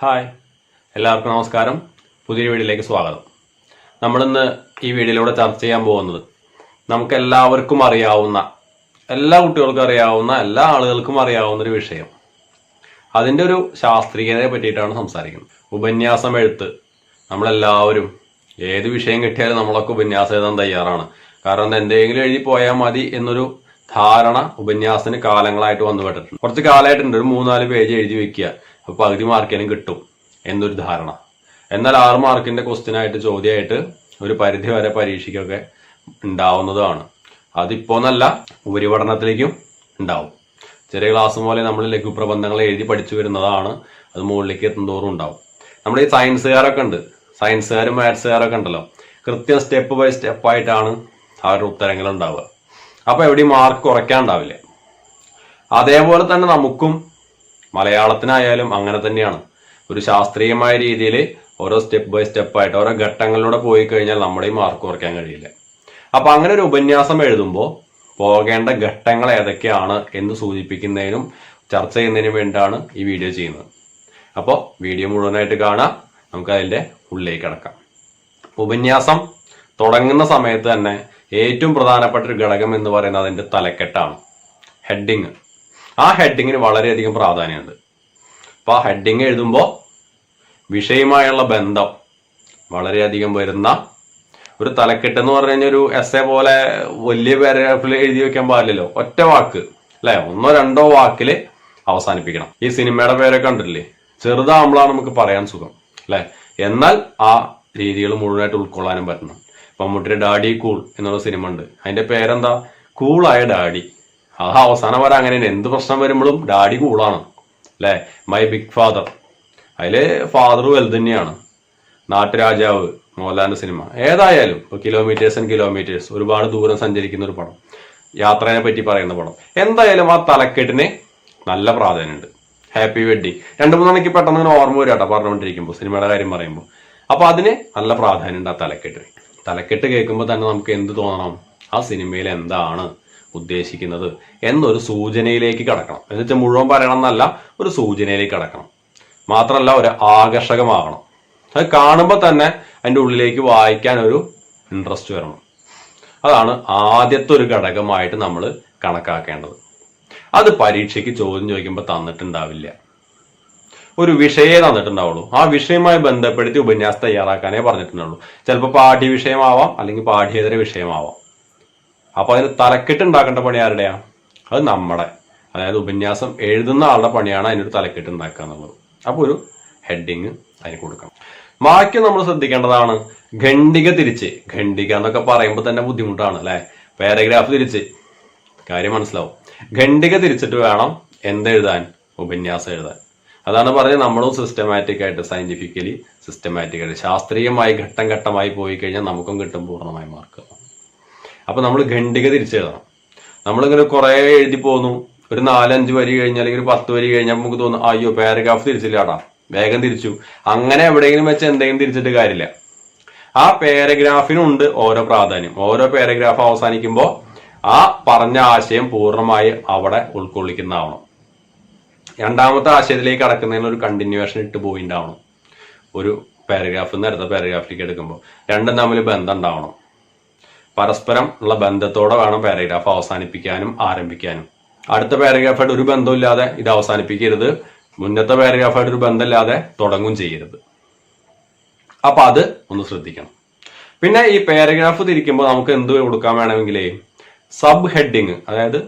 Hi. എല്ലാവർക്കും നമസ്കാരം. പുതിയ വീഡിയോയിലേക്ക് സ്വാഗതം. നമ്മളിന്ന് ഈ വീഡിയോയിലൂടെ ചർച്ച ചെയ്യാൻ പോകുന്നത് നമുക്ക് എല്ലാവർക്കും അറിയാവുന്ന എല്ലാ കുട്ടികൾക്കും അറിയാവുന്ന എല്ലാ ആളുകൾക്കും അറിയാവുന്ന ഒരു വിഷയം. അതിന്റെ ഒരു ശാസ്ത്രീയതയെ പറ്റിയിട്ടാണ് സംസാരിക്കുന്നത്. ഉപന്യാസം എഴുത്ത്. നമ്മളെല്ലാവരും ഏത് വിഷയം കിട്ടിയാലും നമ്മളൊക്കെ ഉപന്യാസം എഴുതാൻ തയ്യാറാണ്. കാരണം എന്തെങ്കിലും എഴുതി പോയാൽ മതി എന്നൊരു ധാരണ ഉപന്യാസത്തിന് കാലങ്ങളായിട്ട് വന്നു പെട്ടിട്ടുണ്ട് കുറച്ച് കാലമായിട്ടുണ്ട്. ഒരു മൂന്നാൽ പേജ് എഴുതി വെക്കുക. അപ്പൊ പകുതി മാർക്കിനും കിട്ടും എന്നൊരു ധാരണ. എന്നാൽ ആറ് മാർക്കിന്റെ ക്വസ്റ്റ്യനായിട്ട് ചോദ്യമായിട്ട് ഒരു പരിധി വരെ പരീക്ഷയ്ക്കൊക്കെ ഉണ്ടാവുന്നതാണ്. അതിപ്പോ നല്ല ഉപരിപഠനത്തിലേക്കും ഉണ്ടാവും. ചെറിയ ക്ലാസ് പോലെ നമ്മൾ ലഘുപ്രബന്ധങ്ങൾ എഴുതി പഠിച്ചു വരുന്നതാണ്. അത് മുകളിലേക്ക് എത്തുന്തോറും ഉണ്ടാവും. നമ്മൾ ഈ സയൻസുകാരൊക്കെ ഉണ്ട്. സയൻസുകാരും മാത്സുകാരൊക്കെ ഉണ്ടല്ലോ. കൃത്യം സ്റ്റെപ്പ് ബൈ സ്റ്റെപ്പ് ആയിട്ടാണ് അവരുടെ ഉത്തരങ്ങൾ ഉണ്ടാവുക. അപ്പോൾ എവിടെയും മാർക്ക് കുറയ്ക്കാൻ ഉണ്ടാവില്ല. അതേപോലെ തന്നെ നമുക്കും മലയാളത്തിനായാലും അങ്ങനെ തന്നെയാണ്. ഒരു ശാസ്ത്രീയമായ രീതിയിൽ ഓരോ സ്റ്റെപ്പ് ബൈ സ്റ്റെപ്പായിട്ട് ഓരോ ഘട്ടങ്ങളിലൂടെ പോയി കഴിഞ്ഞാൽ നമ്മുടെ ഈ മാർക്ക് കുറയ്ക്കാൻ കഴിയില്ല. അപ്പൊ അങ്ങനെ ഒരു ഉപന്യാസം എഴുതുമ്പോൾ പോകേണ്ട ഘട്ടങ്ങൾ ഏതൊക്കെയാണ് എന്ന് സൂചിപ്പിക്കുന്നതിനും ചർച്ച ചെയ്യുന്നതിനും വേണ്ടിയാണ് ഈ വീഡിയോ ചെയ്യുന്നത്. അപ്പോൾ വീഡിയോ മുഴുവനായിട്ട് കാണാം. നമുക്ക് അതിന്റെ ഉള്ളിലേക്ക് കിടക്കാം. ഉപന്യാസം തുടങ്ങുന്ന സമയത്ത് തന്നെ ഏറ്റവും പ്രധാനപ്പെട്ട ഒരു ഘടകം എന്ന് പറയുന്നത് അതിന്റെ തലക്കെട്ടാണ്. ഹെഡിങ് ആ ഹെഡിങ്ങിന് വളരെയധികം പ്രാധാന്യമുണ്ട്. അപ്പോൾ ആ ഹെഡിങ് എഴുതുമ്പോൾ വിഷയമായുള്ള ബന്ധം വളരെയധികം വരുന്ന ഒരു തലക്കെട്ട് എന്ന് പറഞ്ഞു കഴിഞ്ഞാൽ ഒരു എസ് എ പോലെ വലിയ പാരഗ്രാഫിൽ എഴുതി വെക്കാൻ പാടില്ലല്ലോ. ഒറ്റ വാക്ക് അല്ലെ? ഒന്നോ രണ്ടോ വാക്കിൽ അവസാനിപ്പിക്കണം. ഈ സിനിമയുടെ പേരൊക്കെ കണ്ടിട്ടില്ലേ? ചെറുതാകുമ്പോഴാണ് നമുക്ക് പറയാൻ സുഖം അല്ലെ? എന്നാൽ ആ രീതികൾ മുഴുവനായിട്ട് ഉൾക്കൊള്ളാനും പറ്റണം. മമ്മൂട്ടിയുടെ ഡാഡി കൂൾ എന്നുള്ള സിനിമ ഉണ്ട്. അതിന്റെ പേരെന്താ? കൂളായ ഡാഡി. ആ അവസാനം വരെ അങ്ങനെ എന്ത് പ്രശ്നം വരുമ്പോഴും ഡാഡി കൂളാണ് അല്ലെ? മൈ ബിഗ് ഫാദർ അതിൽ ഫാദർ വലുത് തന്നെയാണ്. നാട്ടുരാജാവ് മോഹൻലാലിന്റെ സിനിമ ഏതായാലും ഇപ്പൊ കിലോമീറ്റേഴ്സ് ആൻഡ് കിലോമീറ്റേഴ്സ് ഒരുപാട് ദൂരം സഞ്ചരിക്കുന്ന ഒരു പടം. യാത്രയെ പറ്റി പറയുന്ന പടം. എന്തായാലും ആ തലക്കെട്ടിന് നല്ല പ്രാധാന്യമുണ്ട്. ഹാപ്പി വെഡ്ഡിങ് രണ്ടു മൂന്നെണ്ണിക്ക് പെട്ടെന്ന് ഇങ്ങനെ ഓർമ്മ വരും കേട്ടോ പറഞ്ഞുകൊണ്ടിരിക്കുമ്പോൾ സിനിമയുടെ കാര്യം പറയുമ്പോൾ അപ്പൊ അതിന് നല്ല പ്രാധാന്യമുണ്ട് ആ തലക്കെട്ടിന്. തലക്കെട്ട് കേൾക്കുമ്പോൾ തന്നെ നമുക്ക് എന്ത് തോന്നണം? ആ സിനിമയിൽ എന്താണ്? ഉദ്ദേശിക്കുന്നത് എന്നൊരു സൂചനയിലേക്ക് കടക്കണം. എന്ന് വെച്ചാൽ മുഴുവൻ പറയണം എന്നല്ല ഒരു സൂചനയിലേക്ക് കടക്കണം. മാത്രമല്ല ഒരു ആകർഷകമാകണം. അത് കാണുമ്പോൾ തന്നെ അതിന്റെ ഉള്ളിലേക്ക് വായിക്കാൻ ഒരു ഇൻട്രസ്റ്റ് വരണം. അതാണ് ആദ്യത്തെ ഒരു ഘടകമായിട്ട് നമ്മൾ കണക്കാക്കേണ്ടത്. അത് പരീക്ഷയ്ക്ക് ചോദ്യം ചോദിക്കുമ്പോൾ തന്നിട്ടുണ്ടാവില്ല. ഒരു വിഷയേ തന്നിട്ടുണ്ടാവുള്ളൂ. ആ വിഷയവുമായി ബന്ധപ്പെടുത്തി ഉപന്യാസം തയ്യാറാക്കാനേ പറഞ്ഞിട്ടുണ്ടാവുള്ളൂ. ചിലപ്പോൾ പാഠ്യ വിഷയമാവാം അല്ലെങ്കിൽ പാഠ്യേതര വിഷയമാവാം. അപ്പൊ അതിന് തലക്കെട്ട് ഉണ്ടാക്കേണ്ട പണി ആരുടെയാ? അത് നമ്മുടെ. അതായത് ഉപന്യാസം എഴുതുന്ന ആളുടെ പണിയാണ് അതിനൊരു തലക്കെട്ട് ഉണ്ടാക്കുക എന്നുള്ളത്. അപ്പോൾ ഒരു ഹെഡിങ് അതിന് കൊടുക്കണം. ബാക്കി നമ്മൾ ശ്രദ്ധിക്കേണ്ടതാണ് ഖണ്ഡിക തിരിച്ച്. ഖണ്ഡിക എന്നൊക്കെ പറയുമ്പോൾ തന്നെ ബുദ്ധിമുട്ടാണ് അല്ലെ? പാരഗ്രാഫ് തിരിച്ച്. കാര്യം മനസ്സിലാവും. ഖണ്ഡിക തിരിച്ചിട്ട് വേണം എന്തെഴുതാൻ ഉപന്യാസം എഴുതാൻ. അതാണ് പറഞ്ഞത് നമ്മളും സിസ്റ്റമാറ്റിക് ആയിട്ട് സയന്റിഫിക്കലി സിസ്റ്റമാറ്റിക് ആയിട്ട്. ശാസ്ത്രീയമായി ഘട്ടം ഘട്ടമായി പോയി കഴിഞ്ഞാൽ നമുക്കും കിട്ടും പൂർണമായി മാർക്ക് അപ്പൊ നമ്മൾ ഖണ്ഡിക തിരിച്ചെഴുതണം നമ്മളിങ്ങനെ കുറെ എഴുതി പോന്നു. ഒരു നാലഞ്ച് വരി കഴിഞ്ഞാൽ അല്ലെങ്കിൽ ഒരു പത്ത് വരി കഴിഞ്ഞാൽ നമുക്ക് തോന്നും അയ്യോ പാരഗ്രാഫ് തിരിച്ചില്ലാടാ. വേഗം തിരിച്ചു. അങ്ങനെ എവിടെയെങ്കിലും വെച്ച് എന്തെങ്കിലും തിരിച്ചിട്ട് കാര്യമില്ല. ആ പാരഗ്രാഫിനുണ്ട് ഓരോ പ്രാധാന്യം. ഓരോ പാരഗ്രാഫ് അവസാനിക്കുമ്പോൾ ആ പറഞ്ഞ ആശയം പൂർണമായി അവിടെ ഉൾക്കൊള്ളിക്കുന്നതാവണം. രണ്ടാമത്തെ ആശയത്തിലേക്ക് കടക്കുന്നതിന് ഒരു കണ്ടിന്യൂവേഷൻ ഇട്ട് പോയിണ്ടാവണം. ഒരു പാരഗ്രാഫ് നിന്ന് അടുത്ത പാരഗ്രാഫിലേക്ക് എടുക്കുമ്പോൾ രണ്ടും തമ്മിൽ ബന്ധം ഉണ്ടാവണം. പരസ്പരം ഉള്ള ബന്ധത്തോടെ വേണം പാരഗ്രാഫ് അവസാനിപ്പിക്കാനും ആരംഭിക്കാനും. അടുത്ത പാരഗ്രാഫായിട്ട് ഒരു ബന്ധമില്ലാതെ ഇത് അവസാനിപ്പിക്കരുത്. മുന്നത്തെ പാരഗ്രാഫായിട്ട് ഒരു ബന്ധമില്ലാതെ തുടങ്ങും ചെയ്യരുത്. അപ്പൊ അത് ഒന്ന് ശ്രദ്ധിക്കണം. പിന്നെ ഈ പാരഗ്രാഫ് തിരിക്കുമ്പോൾ നമുക്ക് എന്ത് കൊടുക്കാൻ വേണമെങ്കിലേ? സബ് ഹെഡിങ് അതായത്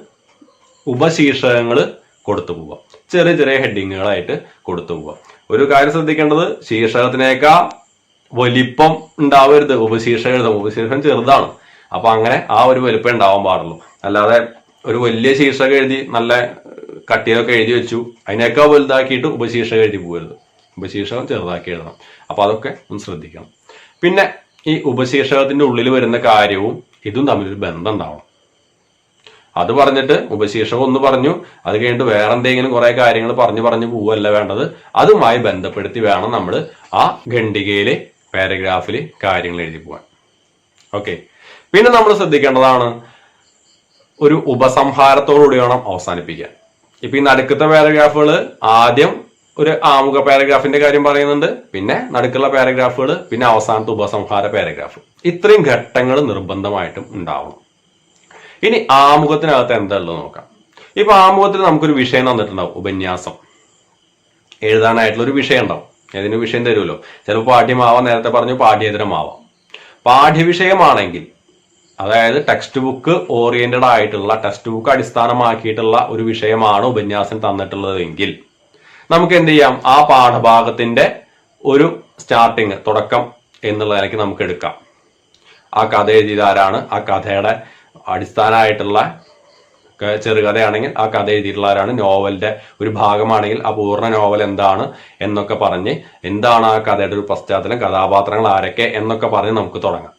ഉപശീർഷകങ്ങൾ കൊടുത്തു പോവാം. ചെറിയ ചെറിയ ഹെഡിങ്ങുകളായിട്ട് കൊടുത്തു പോവാം. ഒരു കാര്യം ശ്രദ്ധിക്കേണ്ടത് ശീർഷകത്തിനേക്കാൾ വലിപ്പം ഉണ്ടാവരുത്. ഉപശീർഷകം എഴുതാം. ഉപശീർഷകം ചെറുതാണ്. അപ്പൊ അങ്ങനെ ആ ഒരു വലുപ്പം ഉണ്ടാവാൻ പാടുള്ളൂ. അല്ലാതെ ഒരു വലിയ ശീർഷകം എഴുതി നല്ല കട്ടിയൊക്കെ എഴുതി വെച്ചു അതിനേക്കാൾ വലുതാക്കിയിട്ട് ഉപശീർഷകം എഴുതി പോകരുത്. ഉപശീർഷകം ചെറുതാക്കി എഴുതണം. അപ്പൊ അതൊക്കെ ഒന്ന് ശ്രദ്ധിക്കണം. പിന്നെ ഈ ഉപശീർഷകത്തിന്റെ ഉള്ളിൽ വരുന്ന കാര്യവും ഇതും തമ്മിൽ ബന്ധം ഉണ്ടാവണം അത് പറഞ്ഞിട്ട് ഉപശീർഷകം ഒന്ന് പറഞ്ഞു അത് കഴിഞ്ഞിട്ട് വേറെ എന്തെങ്കിലും കുറെ കാര്യങ്ങൾ പറഞ്ഞു പറഞ്ഞു പോവല്ല വേണ്ടത്. അതുമായി ബന്ധപ്പെടുത്തി വേണം നമ്മൾ ആ ഖണ്ഡികയിലെ പാരഗ്രാഫിൽ കാര്യങ്ങൾ എഴുതി പോവാൻ. ഓക്കെ പിന്നെ നമ്മൾ ശ്രദ്ധിക്കേണ്ടതാണ് ഒരു ഉപസംഹാരത്തോടുകൂടി വേണം അവസാനിപ്പിക്കാൻ ഇപ്പൊ ഈ നടുക്കത്തെ പാരഗ്രാഫുകൾ ആദ്യം ഒരു ആമുഖ പാരഗ്രാഫിന്റെ കാര്യം പറയുന്നുണ്ട് പിന്നെ നടുക്കുള്ള പാരഗ്രാഫുകൾ പിന്നെ അവസാനത്തെ ഉപസംഹാര പാരഗ്രാഫ്. ഇത്രയും ഘട്ടങ്ങൾ നിർബന്ധമായിട്ടും ഉണ്ടാവണം. ഇനി ആമുഖത്തിനകത്ത് എന്താ നോക്കാം. ഇപ്പൊ ആമുഖത്തിൽ നമുക്കൊരു വിഷയം തന്നിട്ടുണ്ടാവും ഉപന്യാസം. എഴുതാനായിട്ടുള്ള ഒരു വിഷയം ഉണ്ടാവും. ഏതിന് വിഷയം തരുമല്ലോ. ചിലപ്പോൾ പാഠ്യമാവാം നേരത്തെ പറഞ്ഞു പാഠ്യേതരമാവാം. പാഠ്യവിഷയമാണെങ്കിൽ അതായത് ടെക്സ്റ്റ് ബുക്ക് ഓറിയന്റഡ് ആയിട്ടുള്ള ടെക്സ്റ്റ് ബുക്ക് അടിസ്ഥാനമാക്കിയിട്ടുള്ള ഒരു വിഷയമാണ് ഉപന്യാസം തന്നിട്ടുള്ളതെങ്കിൽ നമുക്ക് എന്ത് ചെയ്യാം? ആ പാഠഭാഗത്തിന്റെ ഒരു സ്റ്റാർട്ടിങ് തുടക്കം എന്നുള്ള നിലയ്ക്ക് നമുക്ക് എടുക്കാം. ആ കഥ എഴുതിയത് ആരാണ് ആ കഥയുടെ അടിസ്ഥാനമായിട്ടുള്ള ചെറുകഥയാണെങ്കിൽ ആ കഥ എഴുതിയിട്ടുള്ള ആരാണ് നോവലിന്റെ ഒരു ഭാഗമാണെങ്കിൽ ആ പൂർണ നോവൽ എന്താണ് എന്നൊക്കെ പറഞ്ഞ് എന്താണ് ആ കഥയുടെ ഒരു പശ്ചാത്തലം കഥാപാത്രങ്ങൾ ആരൊക്കെ എന്നൊക്കെ പറഞ്ഞ് നമുക്ക് തുടങ്ങാം.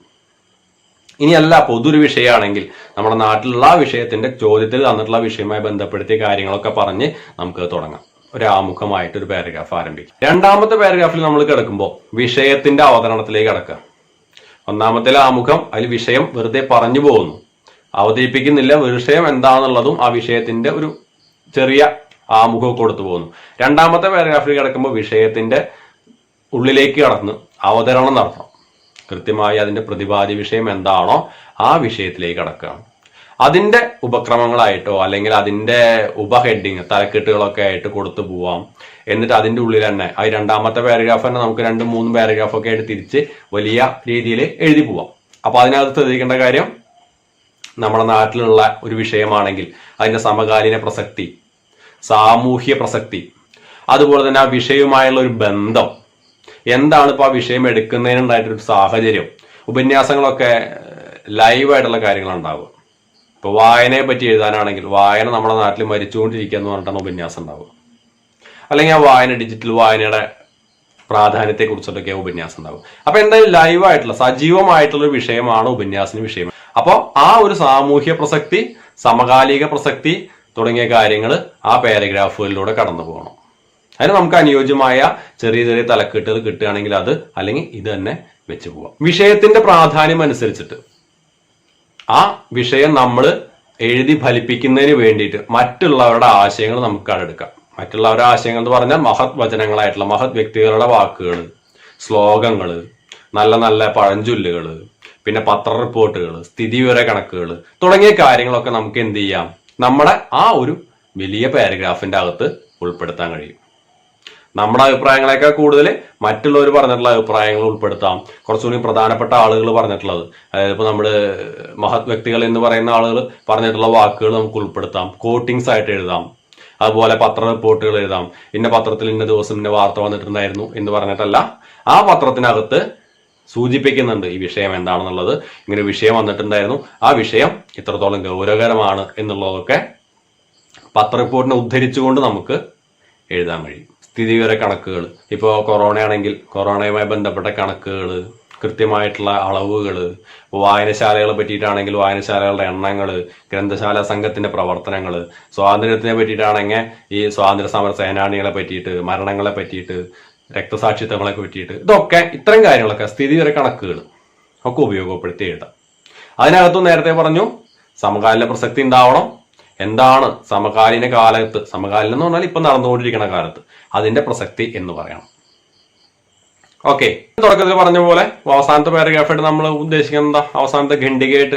ഇനിയല്ല പൊതുരു വിഷയമാണെങ്കിൽ നമ്മുടെ നാട്ടിലുള്ള ആ വിഷയത്തിന്റെ ചോദ്യത്തിൽ തന്നിട്ടുള്ള വിഷയവുമായി ബന്ധപ്പെടുത്തിയ കാര്യങ്ങളൊക്കെ പറഞ്ഞ് നമുക്ക് തുടങ്ങാം. ഒരു ആമുഖമായിട്ട് ഒരു പാരഗ്രാഫ് ആരംഭിക്കും. രണ്ടാമത്തെ പാരഗ്രാഫിൽ നമ്മൾ കിടക്കുമ്പോൾ വിഷയത്തിന്റെ അവതരണത്തിലേക്ക് കിടക്കുക. ഒന്നാമത്തെ ആമുഖം അതിൽ വിഷയം വെറുതെ പറഞ്ഞു പോകുന്നു. അവതരിപ്പിക്കുന്നില്ല വിഷയം എന്താണെന്നുള്ളതും ആ വിഷയത്തിന്റെ ഒരു ചെറിയ ആമുഖം കൊടുത്തു പോകുന്നു. രണ്ടാമത്തെ പാരഗ്രാഫിൽ കിടക്കുമ്പോൾ വിഷയത്തിന്റെ ഉള്ളിലേക്ക് കടന്ന് അവതരണം നടത്തണം. കൃത്യമായി അതിന്റെ പ്രതിപാദ്യ വിഷയം എന്താണോ ആ വിഷയത്തിലേക്ക് കടക്കുക. അതിന്റെ ഉപക്രമങ്ങളായിട്ടോ അല്ലെങ്കിൽ അതിന്റെ ഉപഹെഡിങ് തലക്കെട്ടുകളൊക്കെ ആയിട്ട് കൊടുത്തു പോവാം. എന്നിട്ട് അതിന്റെ ഉള്ളിൽ തന്നെ ആ രണ്ടാമത്തെ പാരഗ്രാഫ് തന്നെ നമുക്ക് രണ്ട് മൂന്ന് പാരഗ്രാഫ് ഒക്കെ ആയിട്ട് തിരിച്ച് വലിയ രീതിയിൽ എഴുതി പോവാം. അപ്പൊ അതിനകത്ത് ശ്രദ്ധിക്കേണ്ട കാര്യം നമ്മുടെ നാട്ടിലുള്ള ഒരു വിഷയമാണെങ്കിൽ അതിന്റെ സമകാലീന പ്രസക്തി സാമൂഹ്യ പ്രസക്തി അതുപോലെ തന്നെ ആ വിഷയവുമായുള്ള ഒരു ബന്ധം എന്താണ് ഇപ്പോൾ ആ വിഷയം എടുക്കുന്നതിനുണ്ടായിട്ടൊരു സാഹചര്യം? ഉപന്യാസങ്ങളൊക്കെ ലൈവായിട്ടുള്ള കാര്യങ്ങളുണ്ടാവുക ഇപ്പോൾ വായനയെ പറ്റി എഴുതാനാണെങ്കിൽ വായന നമ്മുടെ നാട്ടിൽ മരിച്ചുകൊണ്ടിരിക്കുക എന്ന് പറഞ്ഞിട്ടാണ് ഉപന്യാസം ഉണ്ടാവുക. അല്ലെങ്കിൽ ആ വായന ഡിജിറ്റൽ വായനയുടെ പ്രാധാന്യത്തെ കുറിച്ചിട്ടൊക്കെ ഉപന്യാസം ഉണ്ടാവും അപ്പൊ എന്തായാലും ലൈവായിട്ടുള്ള സജീവമായിട്ടുള്ള ഒരു വിഷയമാണ് ഉപന്യാസിന് വിഷയം. അപ്പോൾ ആ ഒരു സാമൂഹ്യ പ്രസക്തി സമകാലിക പ്രസക്തി തുടങ്ങിയ കാര്യങ്ങൾ ആ പാരഗ്രാഫുകളിലൂടെ കടന്നു പോകണം അതിന് നമുക്ക് അനുയോജ്യമായ ചെറിയ ചെറിയ തലക്കെട്ടുകൾ കിട്ടുകയാണെങ്കിൽ അത് അല്ലെങ്കിൽ ഇത് തന്നെ വെച്ച് പോവാം. വിഷയത്തിന്റെ പ്രാധാന്യം അനുസരിച്ചിട്ട് ആ വിഷയം നമ്മൾ എഴുതി ഫലിപ്പിക്കുന്നതിന് വേണ്ടിയിട്ട് മറ്റുള്ളവരുടെ ആശയങ്ങൾ നമുക്ക് എടുക്കാം മറ്റുള്ളവരുടെ ആശയങ്ങൾ എന്ന് പറഞ്ഞാൽ മഹത് വചനങ്ങളായിട്ടുള്ള മഹത് വ്യക്തികളുടെ വാക്കുകൾ ശ്ലോകങ്ങൾ നല്ല നല്ല പഴഞ്ചൊല്ലുകൾ പിന്നെ പത്ര റിപ്പോർട്ടുകൾ സ്ഥിതിവിവര കണക്കുകൾ തുടങ്ങിയ കാര്യങ്ങളൊക്കെ നമുക്ക് എന്ത് ചെയ്യാം? നമ്മുടെ ആ ഒരു വലിയ പാരഗ്രാഫിന്റെ അകത്ത് ഉൾപ്പെടുത്താൻ കഴിയും. നമ്മുടെ അഭിപ്രായങ്ങളെക്കാൾ കൂടുതൽ മറ്റുള്ളവർ പറഞ്ഞിട്ടുള്ള അഭിപ്രായങ്ങൾ ഉൾപ്പെടുത്താം. കുറച്ചുകൂടി പ്രധാനപ്പെട്ട ആളുകൾ പറഞ്ഞിട്ടുള്ളത്. അതായത് ഇപ്പോൾ നമ്മൾ മഹത് വ്യക്തികൾ എന്ന് പറയുന്ന ആളുകൾ പറഞ്ഞിട്ടുള്ള വാക്കുകൾ നമുക്ക് ഉൾപ്പെടുത്താം. കോട്ടിങ്സ് ആയിട്ട് എഴുതാം. അതുപോലെ പത്ര റിപ്പോർട്ടുകൾ എഴുതാം. ഇന്ന പത്രത്തിൽ ഇന്ന ദിവസം ഇന്ന വാർത്ത വന്നിട്ടുണ്ടായിരുന്നു എന്ന് പറഞ്ഞിട്ടല്ല. ആ പത്രത്തിനകത്ത് സൂചിപ്പിക്കുന്നുണ്ട് ഈ വിഷയം എന്താണെന്നുള്ളത്. ഇങ്ങനെ വിഷയം വന്നിട്ടുണ്ടായിരുന്നു. ആ വിഷയം ഇത്രത്തോളം ഗൗരവകരമാണ് എന്നുള്ളതൊക്കെ പത്ര റിപ്പോർട്ടിനെ ഉദ്ധരിച്ചുകൊണ്ട് നമുക്ക് എഴുതാൻ കഴിയും. സ്ഥിതിവിവര കണക്കുകൾ. ഇപ്പോൾ കൊറോണ ആണെങ്കിൽ കൊറോണയുമായി ബന്ധപ്പെട്ട കണക്കുകൾ കൃത്യമായിട്ടുള്ള അളവുകൾ വായനശാലകളെ പറ്റിയിട്ടാണെങ്കിൽ വായനശാലകളുടെ എണ്ണങ്ങൾ ഗ്രന്ഥശാല സംഘത്തിന്റെ പ്രവർത്തനങ്ങൾ സ്വാതന്ത്ര്യത്തിനെ പറ്റിയിട്ടാണെങ്കിൽ ഈ സ്വാതന്ത്ര്യ സമര സേനാനികളെ പറ്റിയിട്ട് മരണങ്ങളെ പറ്റിയിട്ട് രക്തസാക്ഷിത്വങ്ങളെ പറ്റിയിട്ട് ഇതൊക്കെ ഇത്തരം കാര്യങ്ങളൊക്കെ സ്ഥിതിവിവര കണക്കുകൾ ഒക്കെ ഉപയോഗപ്പെടുത്തി എഴുതാം. അതിനകത്തും നേരത്തെ പറഞ്ഞു സമകാലിക പ്രസക്തി ഉണ്ടാവണം എന്താണ് സമകാലീന കാലത്ത്? സമകാലീനം എന്ന് പറഞ്ഞാൽ ഇപ്പൊ നടന്നുകൊണ്ടിരിക്കുന്ന കാലത്ത്. അതിന്റെ പ്രസക്തി എന്ന് പറയണം. ഓക്കെ. തുടക്കത്തിൽ പറഞ്ഞ പോലെ അവസാനത്തെ പാരഗ്രാഫായിട്ട് നമ്മൾ ഉദ്ദേശിക്കുന്നത് എന്താ? അവസാനത്തെ ഖണ്ഡികയായിട്ട്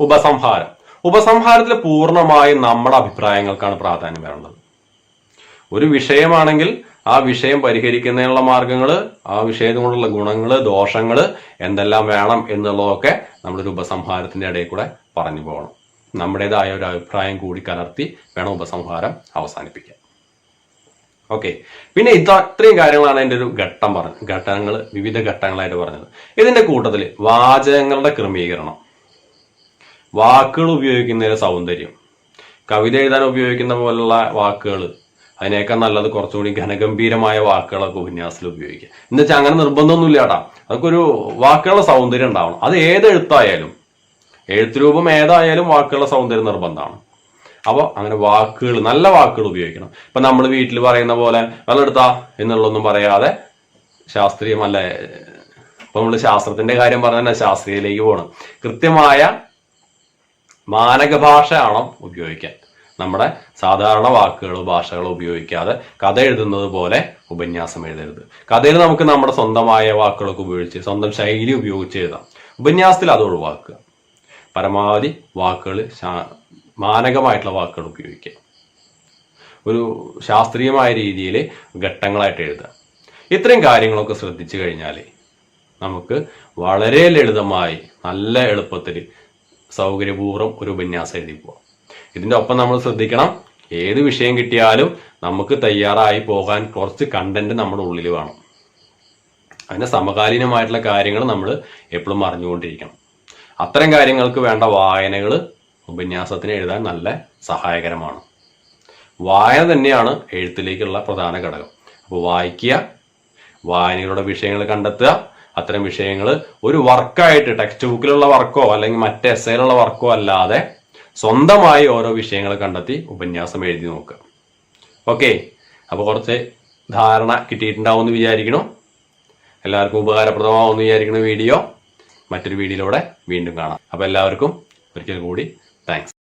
ഉപസംഹാരം. ഉപസംഹാരത്തിൽ പൂർണമായും നമ്മുടെ അഭിപ്രായങ്ങൾക്കാണ് പ്രാധാന്യം വരേണ്ടത്. ഒരു വിഷയമാണെങ്കിൽ ആ വിഷയം പരിഹരിക്കുന്നതിനുള്ള മാർഗങ്ങൾ ആ വിഷയത്തിൽ കൊണ്ടുള്ള ഗുണങ്ങൾ ദോഷങ്ങൾ എന്തെല്ലാം വേണം എന്നുള്ളതൊക്കെ നമ്മളൊരു ഉപസംഹാരത്തിന്റെ ഇടയിൽ കൂടെ പറഞ്ഞു പോകണം. നമ്മുടേതായ ഒരു അഭിപ്രായം കൂടി കലർത്തി വേണം ഉപസംഹാരം അവസാനിപ്പിക്കാൻ. ഓക്കെ. പിന്നെ ഇത് അത്രയും കാര്യങ്ങളാണ് എന്റെ ഒരു ഘട്ടം പറഞ്ഞത്. ഘട്ടങ്ങൾ വിവിധ ഘട്ടങ്ങളായിട്ട് പറഞ്ഞത്. ഇതിന്റെ കൂട്ടത്തിൽ വാചകങ്ങളുടെ ക്രമീകരണം. വാക്കുകൾ ഉപയോഗിക്കുന്നതിന്റെ സൗന്ദര്യം. കവിത എഴുതാൻ ഉപയോഗിക്കുന്ന പോലുള്ള വാക്കുകൾ. അതിനേക്കാൾ നല്ലത് കുറച്ചുകൂടി ഘനഗംഭീരമായ വാക്കുകളൊക്കെ ഉപന്യാസത്തിൽ ഉപയോഗിക്കുക. എന്ന് വെച്ചാൽ അങ്ങനെ നിർബന്ധമൊന്നുമില്ല കേട്ടാ. അതൊക്കെ ഒരു വാക്കുകളുടെ സൗന്ദര്യം ഉണ്ടാവണം. അത് ഏത് എഴുത്തായാലും എഴുത്തുരൂപം ഏതായാലും വാക്കുകളുടെ സൗന്ദര്യം നിർബന്ധമാണ്. അപ്പോൾ അങ്ങനെ വാക്കുകൾ നല്ല വാക്കുകൾ ഉപയോഗിക്കണം. ഇപ്പൊ നമ്മൾ വീട്ടിൽ പറയുന്ന പോലെ വെള്ളമെടുത്താ എന്നുള്ളതൊന്നും പറയാതെ ശാസ്ത്രീയമല്ല. ഇപ്പൊ നമ്മൾ ശാസ്ത്രത്തിന്റെ കാര്യം പറഞ്ഞാൽ ശാസ്ത്രീയയിലേക്ക് പോകണം. കൃത്യമായ മാനക ഭാഷയാണോ ഉപയോഗിക്കാൻ. നമ്മുടെ സാധാരണ വാക്കുകളോ ഭാഷകളോ ഉപയോഗിക്കാതെ കഥ എഴുതുന്നത് പോലെ ഉപന്യാസം എഴുതരുത്. കഥയിൽ നമുക്ക് നമ്മുടെ സ്വന്തമായ വാക്കുകളൊക്കെ ഉപയോഗിച്ച് സ്വന്തം ശൈലി ഉപയോഗിച്ച് എഴുതാം. ഉപന്യാസത്തിൽ അത് ഒഴിവാക്കുക. പരമാവധി വാക്കുകൾ മാനകമായിട്ടുള്ള വാക്കുകൾ ഉപയോഗിക്കുക. ഒരു ശാസ്ത്രീയമായ രീതിയിൽ ഘട്ടങ്ങളായിട്ട് എഴുതുക. ഇത്രയും കാര്യങ്ങളൊക്കെ ശ്രദ്ധിച്ചു കഴിഞ്ഞാൽ നമുക്ക് വളരെ ലളിതമായി നല്ല എളുപ്പത്തിൽ സൗകര്യപൂർവം ഒരു ഉപന്യാസം എഴുതി പോവാം. ഇതിന്റെ ഒപ്പം നമ്മൾ ശ്രദ്ധിക്കണം ഏത് വിഷയം കിട്ടിയാലും നമുക്ക് തയ്യാറായി പോകാൻ കുറച്ച് കണ്ടന്റ് നമ്മുടെ ഉള്ളിൽ വേണം. അതിന് സമകാലീനമായിട്ടുള്ള കാര്യങ്ങൾ നമ്മൾ എപ്പോഴും അറിഞ്ഞുകൊണ്ടിരിക്കണം. അത്തരം കാര്യങ്ങൾക്ക് വേണ്ട വായനകൾ ഉപന്യാസത്തിന് എഴുതാൻ നല്ല സഹായകരമാണ്. വായന തന്നെയാണ് എഴുത്തിലേക്കുള്ള പ്രധാന ഘടകം. അപ്പോൾ വായിക്കുക വായനയുടെ വിഷയങ്ങൾ കണ്ടെത്തുക അത്തരം വിഷയങ്ങൾ ഒരു വർക്കായിട്ട് ടെക്സ്റ്റ് ബുക്കിലുള്ള വർക്കോ അല്ലെങ്കിൽ മറ്റ് എസ്സേയിലുള്ള വർക്കോ അല്ലാതെ സ്വന്തമായി ഓരോ വിഷയങ്ങൾ കണ്ടെത്തി ഉപന്യാസം എഴുതി നോക്കുക. ഓക്കെ അപ്പോൾ കുറച്ച് ധാരണ കിട്ടിയിട്ടുണ്ടാവും എന്ന് വിചാരിക്കണം എല്ലാവർക്കും ഉപകാരപ്രദമാവുമെന്ന് വിചാരിക്കുന്ന വീഡിയോ. മറ്റൊരു വീഡിയോയിലൂടെ വീണ്ടും കാണാം. അപ്പോൾ എല്ലാവർക്കും ഒരിക്കൽ കൂടി താങ്ക്സ്